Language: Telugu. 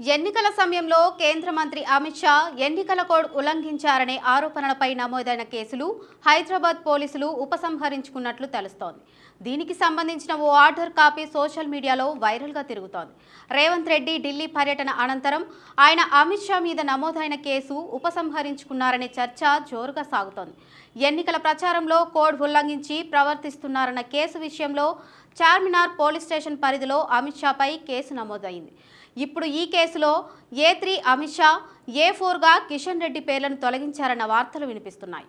ఎన్నికల సమయంలో కేంద్ర మంత్రి అమిత్ షా ఎన్నికల కోడ్ ఉల్లంఘించారనే ఆరోపణలపై నమోదైన కేసులు హైదరాబాద్ పోలీసులు ఉపసంహరించుకున్నట్లు తెలుస్తోంది. దీనికి సంబంధించిన ఓ ఆర్డర్ కాపీ సోషల్ మీడియాలో వైరల్గా తిరుగుతోంది. రేవంత్ రెడ్డి ఢిల్లీ పర్యటన అనంతరం ఆయన అమిత్ షా మీద నమోదైన కేసు ఉపసంహరించుకున్నారనే చర్చ జోరుగా సాగుతోంది. ఎన్నికల ప్రచారంలో కోడ్ ఉల్లంఘించి ప్రవర్తిస్తున్నారన్న కేసు విషయంలో చార్మినార్ పోలీస్ స్టేషన్ పరిధిలో అమిత్ షాపై కేసు నమోదైంది. ఇప్పుడు ఈ కేసులో A three Amit Shah A ఫోర్గా Kishan Reddy పేర్లను తొలగించారన్న వార్తలు వినిపిస్తున్నాయి.